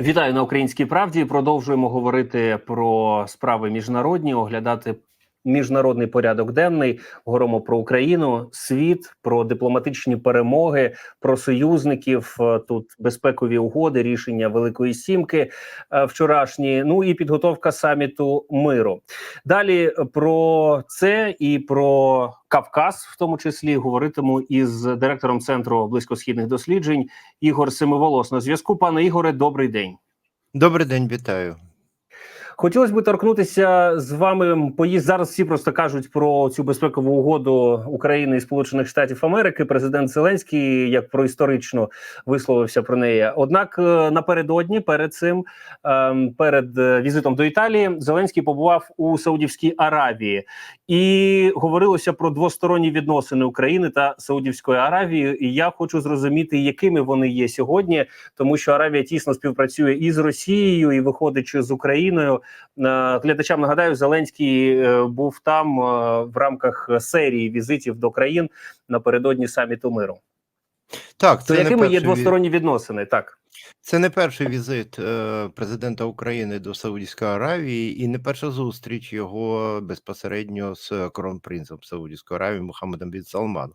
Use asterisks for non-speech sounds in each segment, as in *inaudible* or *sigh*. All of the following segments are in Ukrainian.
Вітаю на українській правді. Продовжуємо говорити про справи міжнародні, оглядати міжнародний порядок денний. Говоримо про Україну, світ, про дипломатичні перемоги, про союзників. е, Тут безпекові угоди, рішення Великої Сімки е, вчорашні. Ну і підготовка саміту миру. Далі про це і про Кавказ, в тому числі, говоритиму із директором центру близькосхідних досліджень Ігор Семиволос. На зв'язку, пане Ігоре, добрий день. Добрий день, вітаю. Хотілося б торкнутися з вами. Поїзд зараз всі просто кажуть про цю безпекову угоду України і Сполучених Штатів Америки. Президент Зеленський як про історично висловився про неї. Однак е, напередодні, перед цим, ем, перед е, візитом до Італії, Зеленський побував у Саудівській Аравії і говорилося про двосторонні відносини України та Саудівської Аравії. І я хочу зрозуміти, якими вони є сьогодні, тому що Аравія тісно співпрацює і з Росією, і виходячи з Україною. Е, Глядачам нагадаю, Зеленський е, був там е, в рамках серії візитів до країн напередодні саміту миру. Так, То це якими є двосторонні відносини? Так Це не перший візит президента України до Саудівської Аравії і не перша зустріч його безпосередньо з кронпринцем Саудівської Аравії Мухаммедом бін Салманом.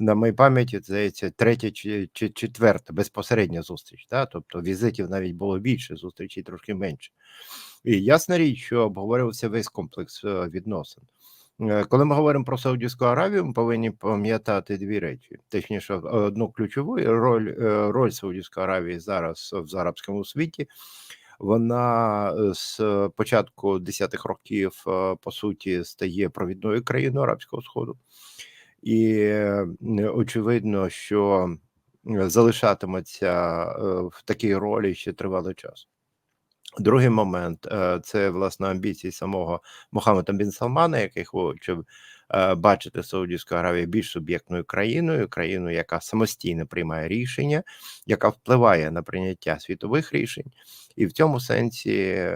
На моїй пам'яті здається, третя чи, четверта безпосередня зустріч. Да? Тобто візитів навіть було більше, зустрічей трошки менше. І ясна річ, що обговорювався весь комплекс е, відносин. Е, Коли ми говоримо про Саудівську Аравію, ми повинні пам'ятати дві речі. Точніше, одну ключову роль, е, роль Саудівської Аравії зараз в арабському світі. Вона з початку 10-х років, по суті, стає провідною країною Арабського Сходу. І е, очевидно, що залишатиметься е, в такій ролі ще тривалий час. Другий момент е, це власне амбіції самого Мохаммеда бін Салмана, який хоче бачити Саудівську Аравію більш суб'єктною країною, країною, яка самостійно приймає рішення, яка впливає на прийняття світових рішень, і в цьому сенсі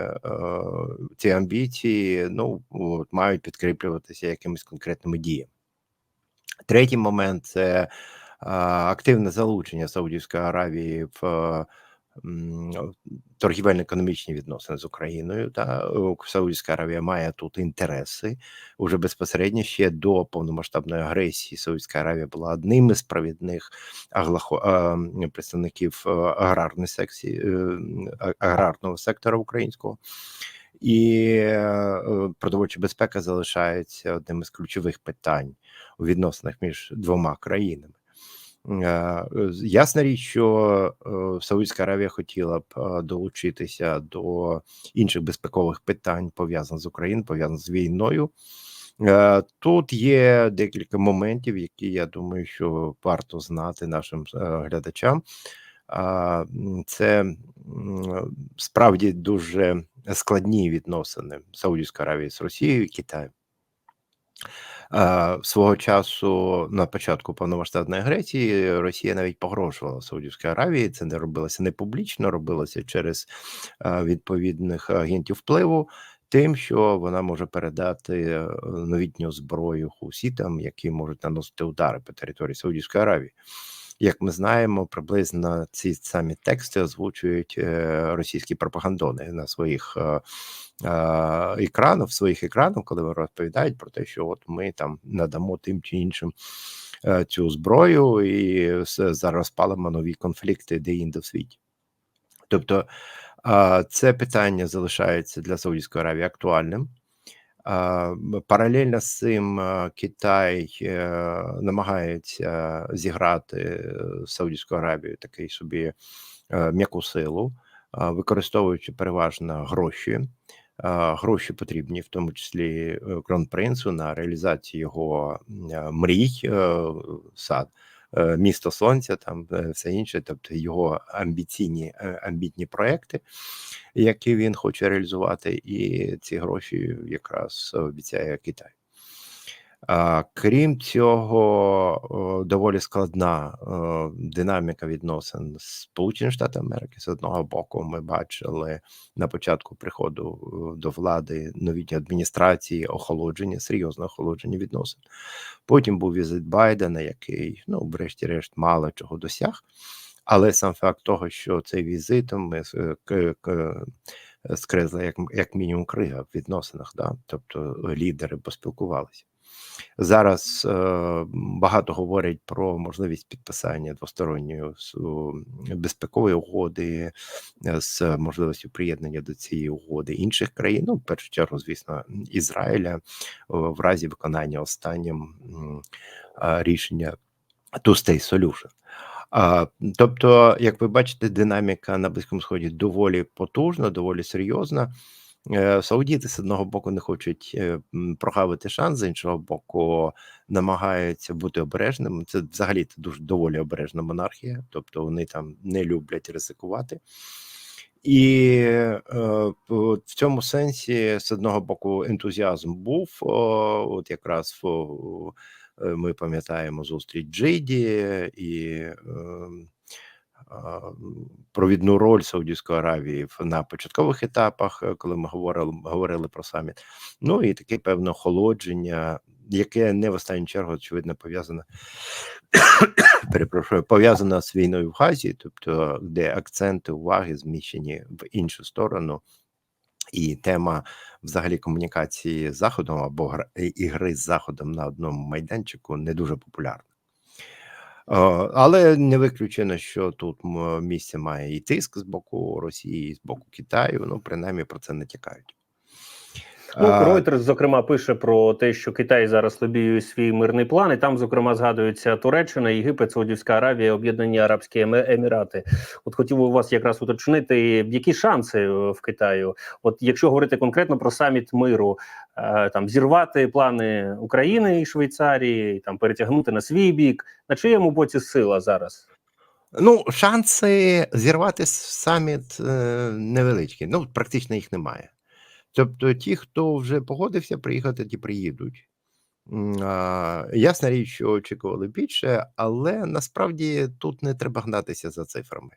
ці амбіції ну от, мають підкріплюватися якимись конкретними діями. Третій момент це активне залучення Саудівської Аравії в торгівельно-економічні відносини з Україною. Та Саудівська Аравія має тут інтереси уже безпосередньо ще до повномасштабної агресії. Саудівська Аравія була одним із провідних аглахо, представників аграрної секції е, аграрного сектора українського. І е, продовольча безпека залишається одним із ключових питань у відносинах між двома країнами. Е, Ясна річ, що е, Саудівська Аравія хотіла б долучитися до інших безпекових питань, пов'язаних з Україною, пов'язаних з війною. Тут є декілька моментів, які я думаю, що варто знати нашим глядачам. Це справді дуже складні відносини Саудівської Аравії з Росією і Китаєм. Е, Свого часу на початку повномасштабної агресії Росія навіть погрожувала Саудівській Аравії. Це не робилося не публічно, робилося через е, відповідних агентів впливу, тим, що вона може передати е, новітню зброю хусітам, які можуть наносити удари по території Саудівської Аравії. Як ми знаємо, приблизно ці самі тексти озвучують е, російські пропагандони на своїх е, е, екранах, своїх екранах, коли вони розповідають про те, що от ми там надамо тим чи іншим цю зброю і зараз палимо нові конфлікти де-інде в світі. Тобто це питання залишається для Саудівської Аравії актуальним. Паралельно з цим Китай е, намагається зіграти е, з Саудівською Аравією такий собі е, м'яку силу, використовуючи переважно гроші. Гроші потрібні, в тому числі кронпринцу, на реалізацію його мрій, сад, місто сонця, там е, все інше, тобто його амбіційні е, амбітні проекти, які він хоче реалізувати, і ці гроші якраз обіцяє Китай. Крім цього, доволі складна динаміка відносин з Сполученими Штатами Америки. З одного боку, ми бачили на початку приходу е, до влади новітньої адміністрації охолодження, серйозне охолодження відносин. Потім був візит Байдена, який, ну, врешті-решт, мало чого досяг. Але сам факт того, що цей візит ми к- скрезла як, як мінімум крига в відносинах, да? тобто лідери поспілкувалися. Зараз е, багато говорять про можливість підписання двосторонньої безпекової угоди е, з можливістю приєднання до цієї угоди інших країн. Ну, в першу чергу, звісно, Ізраїля в разі виконання останнім рішення Two-State Solution. А, тобто, як ви бачите, динаміка на Близькому Сході доволі потужна, доволі серйозна. Е, Саудіти з одного боку не хочуть е, прогавити шанс, з іншого боку, намагаються бути обережними. Це взагалі дуже доволі обережна монархія, тобто вони там не люблять ризикувати. І е, в цьому сенсі, з одного боку, ентузіазм був. О, от якраз в, е, ми пам'ятаємо зустріч Джиді і е, провідну роль Саудівської Аравії на початкових етапах, е, коли ми говорили, говорили про саміт. Ну і таке певне охолодження, яке не в останню чергу, очевидно, пов'язане *coughs* перепрошую, пов'язано з війною в Газі, тобто де акценти уваги зміщені в іншу сторону. І тема взагалі комунікації з заходом або і- ігри з заходом на одному майданчику не дуже популярна. Але не виключено, що тут місце має і тиск з боку Росії, і з боку Китаю. Ну, принаймні про це натякають. Ну, Reuters, зокрема, пише про те, що Китай зараз лобіює свій мирний план, і там, зокрема, згадується Туреччина, Єгипет, Саудівська Аравія, Об'єднані Арабські Емірати. От хотів би у вас якраз уточнити, які шанси е, в Китаю? От якщо говорити конкретно про саміт миру, е, там зірвати плани України і Швейцарії, там перетягнути на свій бік, на чиєму боці сила зараз? Ну, шанси зірвати саміт е, невеличкі. Ну, практично їх немає. Тобто, ті, хто вже погодився приїхати, ті приїдуть. Ясна річ, що очікували більше, але насправді тут не треба гнатися за цифрами.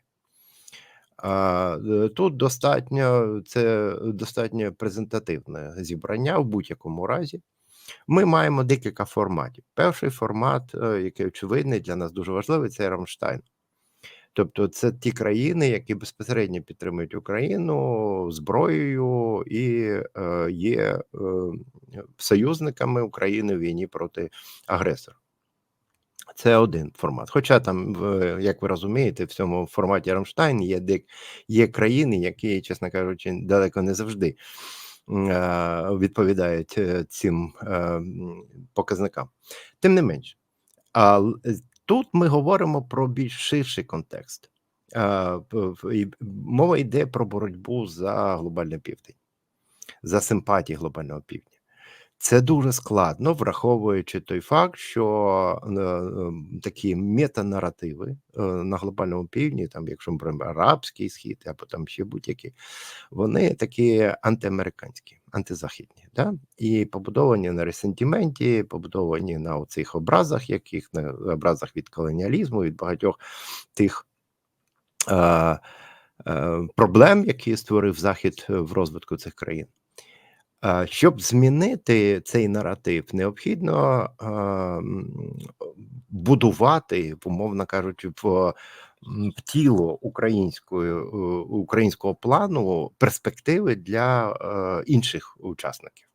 Е, тут достатньо це достатньо презентативне зібрання в будь-якому разі. Ми маємо декілька форматів. Перший формат, е, який очевидний для нас дуже важливий, це Рамштайн. Тобто, це ті країни, які безпосередньо підтримують Україну зброєю і е, є е, союзниками України в війні проти агресора. Це один формат. Хоча там, як ви розумієте, в цьому форматі Рамштайн є дек, є країни, які, чесно кажучи, далеко не завжди е, відповідають е, цим е, показникам. Тим не менш, а л- е, тут ми говоримо про більш ширший контекст. Мова йде про боротьбу за глобальний південь, за симпатії глобального півдня. Це дуже складно, враховуючи той факт, що е, е, такі метанаративи е, на глобальному півдні, там, якщо ми беремо арабський схід або там ще будь-які, вони такі антиамериканські, антизахідні, да? і побудовані на ресентименті, побудовані на цих образах, яких на образах від колоніалізму, від багатьох тих. Е, е, Проблем, які створив Захід в розвитку цих країн. Щоб змінити цей наратив, необхідно будувати, умовно кажучи, в, тіло української, е, українського плану перспективи для е, інших учасників.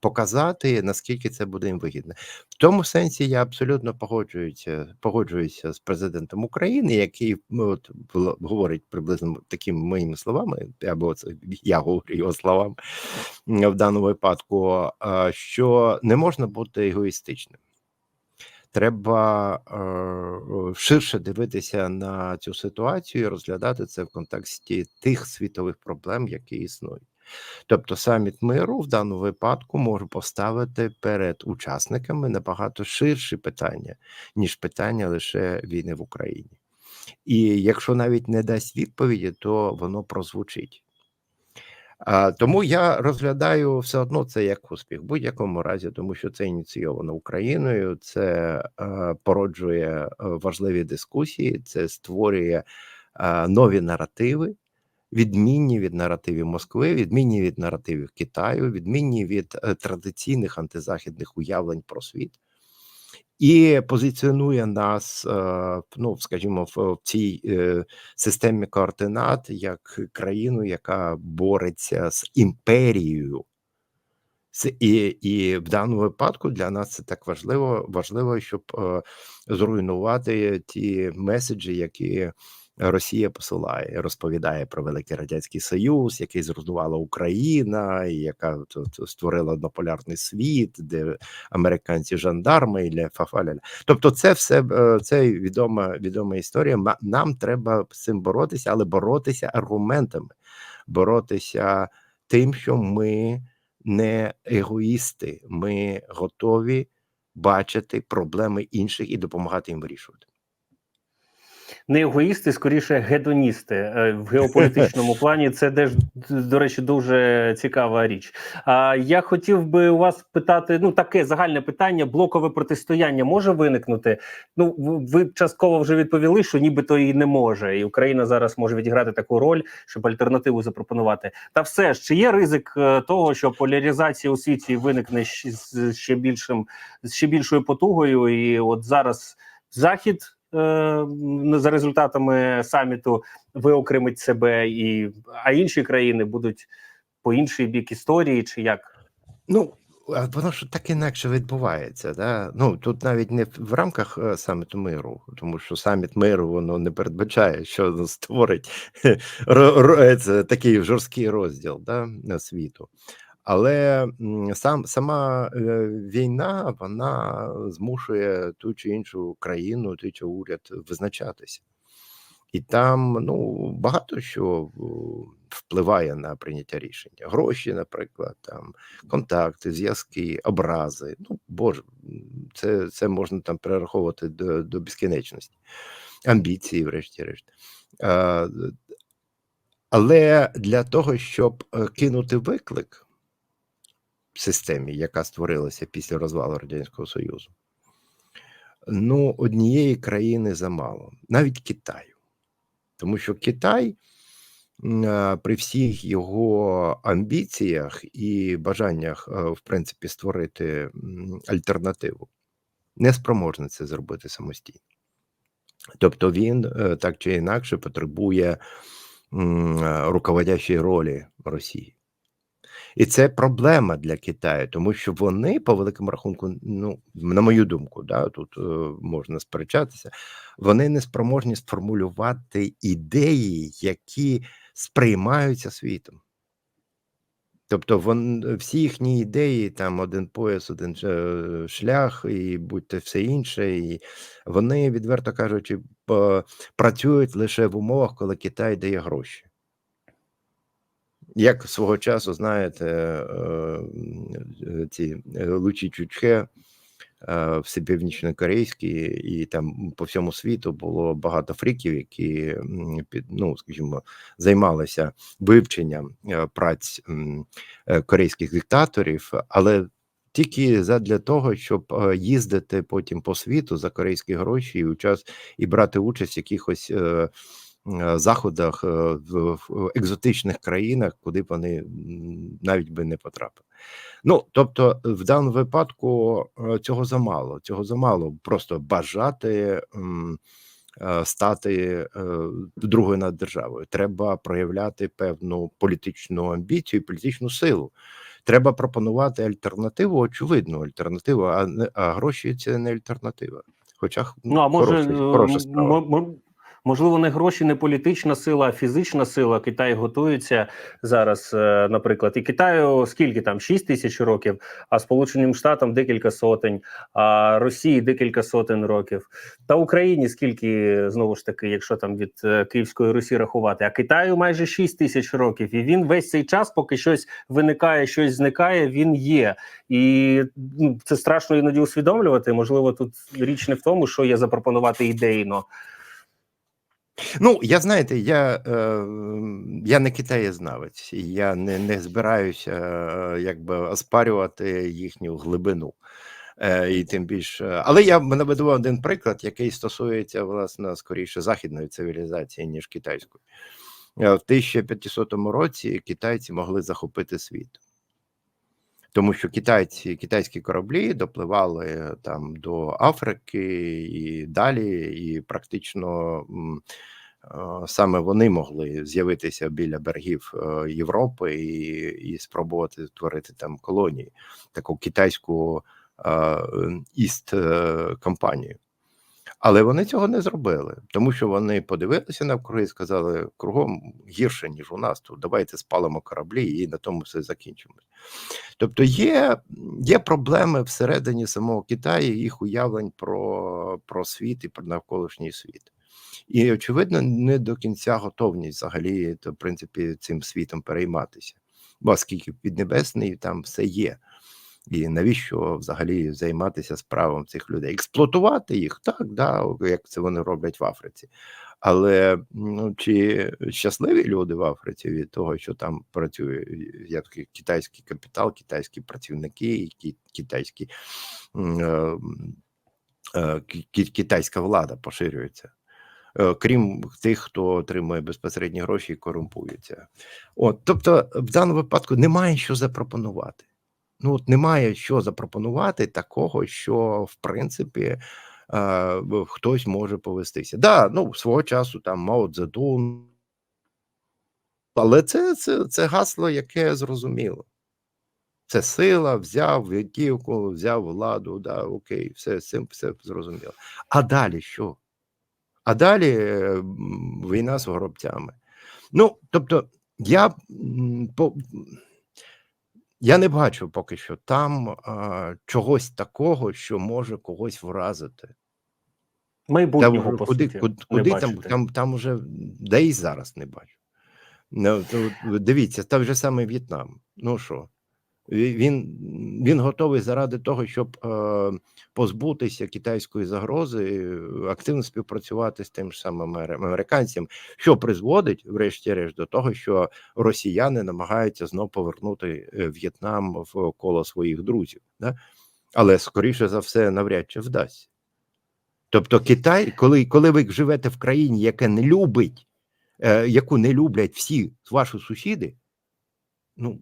Показати наскільки це буде їм вигідно. В тому сенсі я абсолютно погоджуюся, погоджуюся з президентом України, який ну, от, говорить приблизно такими моїми словами, або це я говорю його словами в даному випадку, що не можна бути егоїстичним. Треба е, ширше дивитися на цю ситуацію і розглядати це в контексті тих світових проблем, які існують. Тобто саміт миру в даному випадку може поставити перед учасниками набагато ширші питання, ніж питання лише війни в Україні. І якщо навіть не дасть відповіді, то воно прозвучить. А, тому я розглядаю все одно це як успіх в будь-якому разі, тому що це ініційовано Україною, це е, породжує е, важливі дискусії, це створює е, нові наративи, відмінні від наративів Москви, відмінні від наративів Китаю, відмінні від е, традиційних антизахідних уявлень про світ. і позиціонує нас, е, ну скажімо, в, цій е, системі координат як країну, яка бореться з імперією. І, і в даному випадку для нас це так важливо, важливо, щоб зруйнувати ті меседжі, які Росія посилає, розповідає про Великий Радянський Союз, який зруйнувала Україна, яка тут створила однополярний світ, де американці жандарми і фафаля. Тобто, це все е, це відома відома історія. Нам треба з цим боротися, але боротися аргументами, боротися тим, що ми не егоїсти, ми готові бачити проблеми інших і допомагати їм вирішувати. Не егоїсти, скоріше гедоністи Е, в геополітичному *laughs* плані. Це теж до речі дуже цікава річ. А я хотів би у вас питати: ну таке загальне питання: блокове протистояння може виникнути? Ну ви частково вже відповіли, що нібито і не може, і Україна зараз може відіграти таку роль, щоб альтернативу запропонувати. Та все ж чи є ризик е, того, що поляризація у світі виникне з ще більшим з ще більшою потугою, і от зараз захід за результатами саміту виокремить себе, і а інші країни будуть по інший бік історії, чи як? Ну, воно ж так інакше відбувається. Да? Ну тут навіть не в рамках е, саміту миру, тому що саміт миру воно не передбачає, що створить *laughs* е, такий жорсткий розділ да, світу. Але сам сама е, війна вона змушує ту чи іншу країну, той чи уряд визначатися. І там ну багато що впливає на прийняття рішення. Гроші, наприклад, там контакти, зв'язки, образи. Ну боже, це, це можна там перераховувати до, до безкінечності, амбіції, врешті-решт. Але для того, щоб е, кинути виклик системі, яка створилася після розвалу Радянського Союзу, ну однієї країни замало, навіть Китаю. Тому що Китай е, при всіх його амбіціях і бажаннях, е, в принципі, створити альтернативу, не спроможний це зробити самостійно. Тобто він е, так чи інакше потребує м, руководящої ролі Росії. І це проблема для Китаю, тому що вони, по великому рахунку, ну на мою думку, да, тут е, можна сперечатися, вони не спроможні сформулювати ідеї, які сприймаються світом. Тобто, вон, всі їхні ідеї, там один пояс, один е, шлях, і будь-те все інше, і вони, відверто кажучи, працюють лише в умовах, коли Китай дає гроші. Як свого часу, знаєте, е, е, ці е, Лучі Чучхе е, в і там по всьому світу було багато фріків, які під, ну, скажімо, займалися вивченням праць корейських диктаторів, але тільки задля того, щоб їздити потім по світу за корейські гроші і учас і брати участь в якихось. Е, е, Заходах е, в, екзотичних країнах, куди б вони навіть би не потрапили. Ну тобто, в даному випадку е, цього замало. Цього замало просто бажати е, стати е, другою над державою. Треба проявляти певну політичну амбіцію, політичну силу. Треба пропонувати альтернативу, очевидну альтернативу, а гроші це не альтернатива. Хоча Ну а може е, хороша справа. Можливо, не гроші, не політична сила, а фізична сила. Китай готується зараз, е, наприклад, і Китаю скільки там 6 тисяч років, а Сполученим Штатам декілька сотень, а Росії декілька сотень років. Та Україні скільки знову ж таки, якщо там від е, Київської Русі рахувати, а Китаю майже 6 тисяч років, і він весь цей час, поки щось виникає, щось зникає, він є. І ну, це страшно іноді усвідомлювати. Можливо, тут річ не в тому, що є запропонувати ідейно. Ну, я знаєте, я, е, я не китаєзнавець, і я не, не збираюся е, якби оспарювати їхню глибину. Е, і тим більше, але я наведу один приклад, який стосується власне скоріше західної цивілізації, ніж китайської. Е, В 1500 році китайці могли захопити світ. Тому що китайці, китайські кораблі допливали там до Африки і далі, і практично саме вони могли з'явитися біля берегів е, Європи і, і спробувати створити там колонії, таку китайську е, іст е, компанію. Але вони цього не зробили, тому що вони подивилися навкруги і сказали: кругом гірше, ніж у нас тут. Давайте спалимо кораблі і на тому все закінчимось. Тобто є, є проблеми всередині самого Китаю, їх уявлень про, про світ і про навколишній світ. І, очевидно, не до кінця готовність взагалі, то, в принципі, цим світом перейматися. Бо оскільки піднебесний там все є. І навіщо взагалі займатися справом цих людей? Експлуатувати їх так, да, як це вони роблять в Африці. Але ну, чи щасливі люди в Африці від того, що там працює як китайський капітал, китайські працівники, китайські е, е, китайська влада поширюється? Е, Крім тих, хто отримує безпосередні гроші і корумпується. От, тобто, в даному випадку немає що запропонувати. Ну, от немає що запропонувати такого, що в принципі е, хтось може повестися. Да, ну свого часу там Мао Цзедун, але це, це, це гасло, яке зрозуміло. Це сила, взяв витівку, взяв владу, да, окей, все з все зрозуміло. А далі що? А далі е, війна з горобцями. Ну, тобто, я по. Я не бачу поки що там а, чогось такого, що може когось вразити. Майбутнього, там, по куди, суті, куди, куди там, там, там уже, де і зараз не бачу. Ну, то, дивіться, той же самий В'єтнам. Ну що, він, він готовий заради того, щоб е, позбутися китайської загрози, активно співпрацювати з тим ж самим амер- американцям, що призводить, врешті-решт, до того, що росіяни намагаються знов повернути е, В'єтнам в коло своїх друзів. Да? Але скоріше за все, навряд чи вдасться. Тобто, Китай, коли, коли ви живете в країні, яка не любить, е, яку не люблять всі ваші сусіди, ну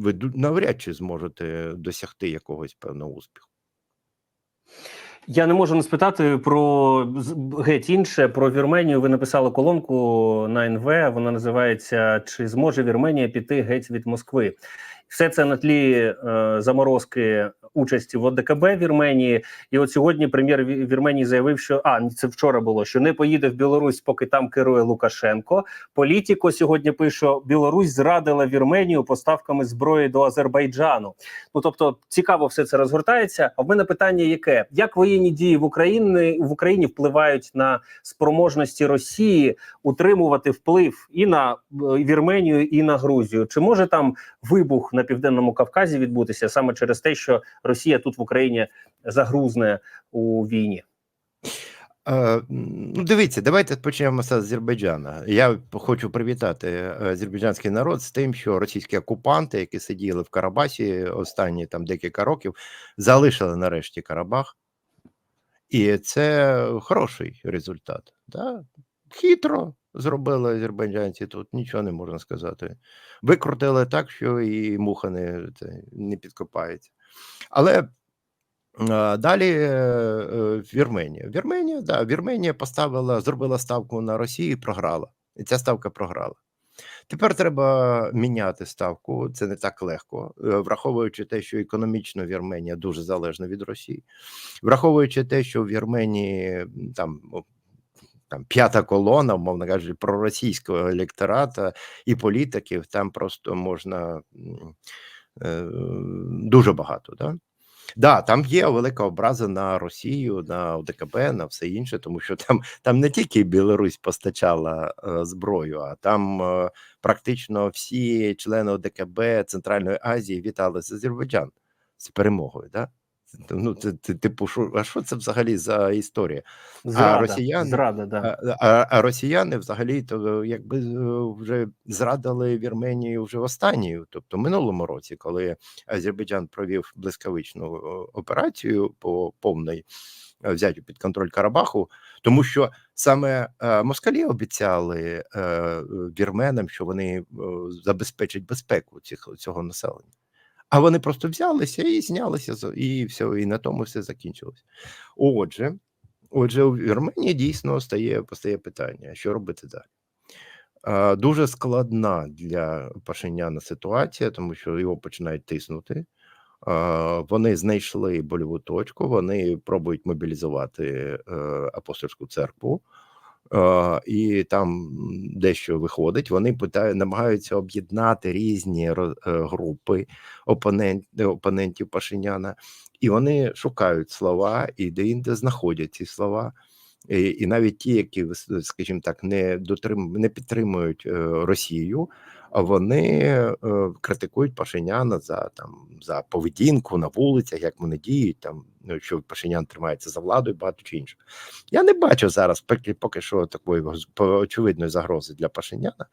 ви навряд чи зможете досягти якогось певного успіху. Я не можу не спитати про геть інше про Вірменію. Ви написали колонку на НВ. Вона називається Чи зможе Вірменія піти геть від Москви? Все це на тлі е, заморозки участі в ОДКБ Вірменії. І от сьогодні прем'єр Вірменії заявив, що а це вчора було, що не поїде в Білорусь, поки там керує Лукашенко. Політіко сьогодні пише, Білорусь зрадила Вірменію поставками зброї до Азербайджану. Ну тобто цікаво все це розгортається. А в мене питання яке: як воєнні дії в Україні в Україні впливають на спроможності Росії утримувати вплив і на е, Вірменію, і на Грузію? Чи може там вибух на південному Кавказі відбутися саме через те, що Росія тут в Україні загрузне у війні? Е, ну, дивіться, давайте почнемо з Азербайджана. Я хочу привітати е, азербайджанський народ з тим, що російські окупанти, які сиділи в Карабасі останні там декілька років, залишили нарешті Карабах, і це хороший результат. Да? Хитро зробили азербайджанці тут, нічого не можна сказати. Викрутили так, що і муха не, не підкопається. Але Далі е, е, Вірменія. Вірменія, да, Вірменія поставила, зробила ставку на Росію і програла. І ця ставка програла. Тепер треба міняти ставку. Це не так легко, е, враховуючи те, що економічно Вірменія дуже залежна від Росії, враховуючи те, що в Вірменії там. Там п'ята колона, умовно кажучи, проросійського електората і політиків, там просто можна е, дуже багато. Да? Да, там є велика образа на Росію, на ОДКБ, на все інше, тому що там, там не тільки Білорусь постачала е, зброю, а там е, практично всі члени ОДКБ Центральної Азії вітали з Азербайджан з перемогою. Да? Ну, це, типу, що, а що це взагалі за історія? Зрада, росіяни- зрада, да. А, а, а росіяни взагалі то якби е, вже зрадили Вірменію вже в останній, тобто минулому році, коли Азербайджан провів блискавичну е, операцію по повної е, взяттю під контроль Карабаху, тому що саме е, москалі обіцяли вірменам, що вони забезпечать безпеку цих цього населення. А вони просто взялися і знялися, і все, і на тому все закінчилось. Отже, отже, у Вірменії дійсно стає, постає питання, що робити далі. Дуже складна для Пашиняна ситуація, тому що його починають тиснути. Вони знайшли больову точку, вони пробують мобілізувати е, апостольську церкву, е, і там дещо виходить. Вони питають, намагаються об'єднати різні е, групи опонент, опонентів Пашиняна, і вони шукають слова і де-інде знаходять ці слова. І, і навіть ті, які скажімо так, не дотрим, не підтримують е, Росію, вони е, критикують Пашиняна за там за поведінку на вулицях, як вони діють, там ну, що Пашинян тримається за владою, багато чи інше. Я не бачу зараз поки, поки що такої очевидної загрози для Пашиняна,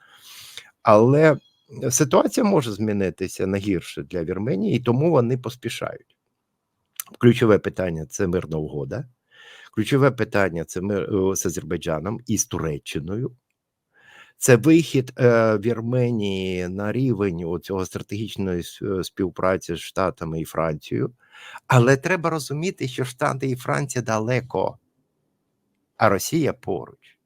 але ситуація може змінитися на гірше для Вірменії, і тому вони поспішають. Ключове питання це мирна угода. Ключове питання це мир е, з Азербайджаном і з Туреччиною. Це вихід е, Вірменії на рівень цього стратегічної е, співпраці з Штатами і Францією. Але треба розуміти, що Штати і Франція далеко, а Росія поруч.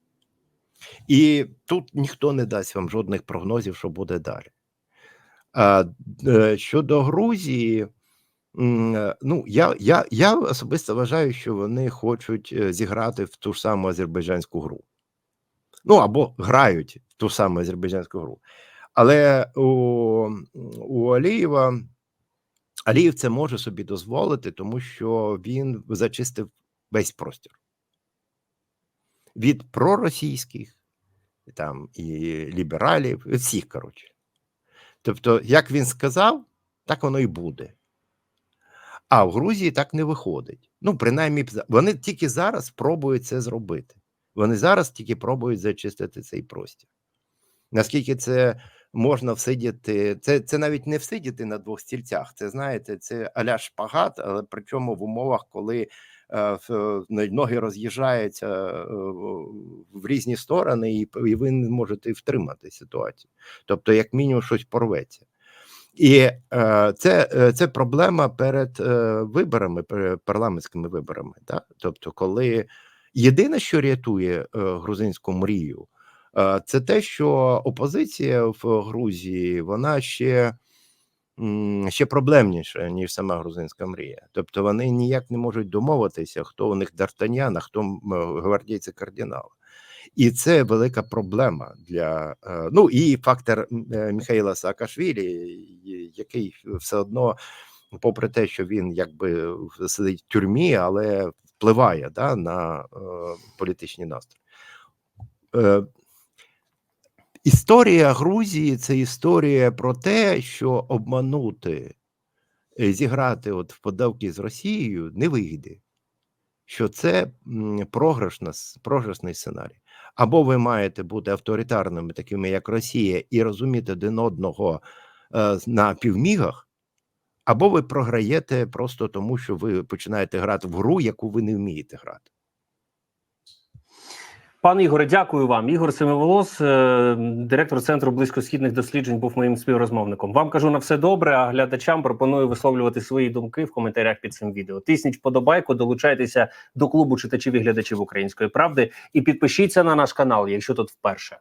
І тут ніхто не дасть вам жодних прогнозів, що буде далі. Е, щодо Грузії, е, ну я, я, я особисто вважаю, що вони хочуть е, зіграти в ту ж саму азербайджанську гру. Ну або грають в ту саму азербайджанську гру. Але у, у Алієва Алієв це може собі дозволити, тому що він зачистив весь простір від проросійських там і лібералів, всіх коротше. Тобто, як він сказав, так воно і буде. А в Грузії так не виходить. Ну, принаймні, вони тільки зараз пробують це зробити. Вони зараз тільки пробують зачистити цей простір. Наскільки це можна всидіти, це, це навіть не всидіти на двох стільцях. Це знаєте, це аля шпагат, але причому в умовах, коли е, е, ноги роз'їжджаються е, в різні сторони, і, і ви не можете втримати ситуацію. Тобто, як мінімум, щось порветься. І е, це, е, це проблема перед е, виборами, парламентськими виборами. Да? Тобто, коли єдине, що рятує грузинську мрію, це те, що опозиція в Грузії вона ще, ще проблемніша, ніж сама грузинська мрія. Тобто вони ніяк не можуть домовитися, хто у них Д'Артаньян, а хто гвардійці кардинала. І це велика проблема для е, ну і фактор е, Михайла Саакашвілі, який все одно, попри те, що він якби сидить в тюрмі, але впливає да, на е, політичні настрої. Історія Грузії це історія про те, що обманути, зіграти от в подавки з Росією не вийде. Що це програшний сценарій. Або ви маєте бути авторитарними, такими як Росія, і розуміти один одного е, на півмігах, або ви програєте просто тому, що ви починаєте грати в гру, яку ви не вмієте грати. Пане Ігоре, дякую вам. Ігор Семиволос, е, директор центру близькосхідних досліджень, був моїм співрозмовником. Вам кажу на все добре. А глядачам пропоную висловлювати свої думки в коментарях під цим відео. Тисніть вподобайку, долучайтеся до клубу читачів і глядачів української правди і підпишіться на наш канал, якщо тут вперше.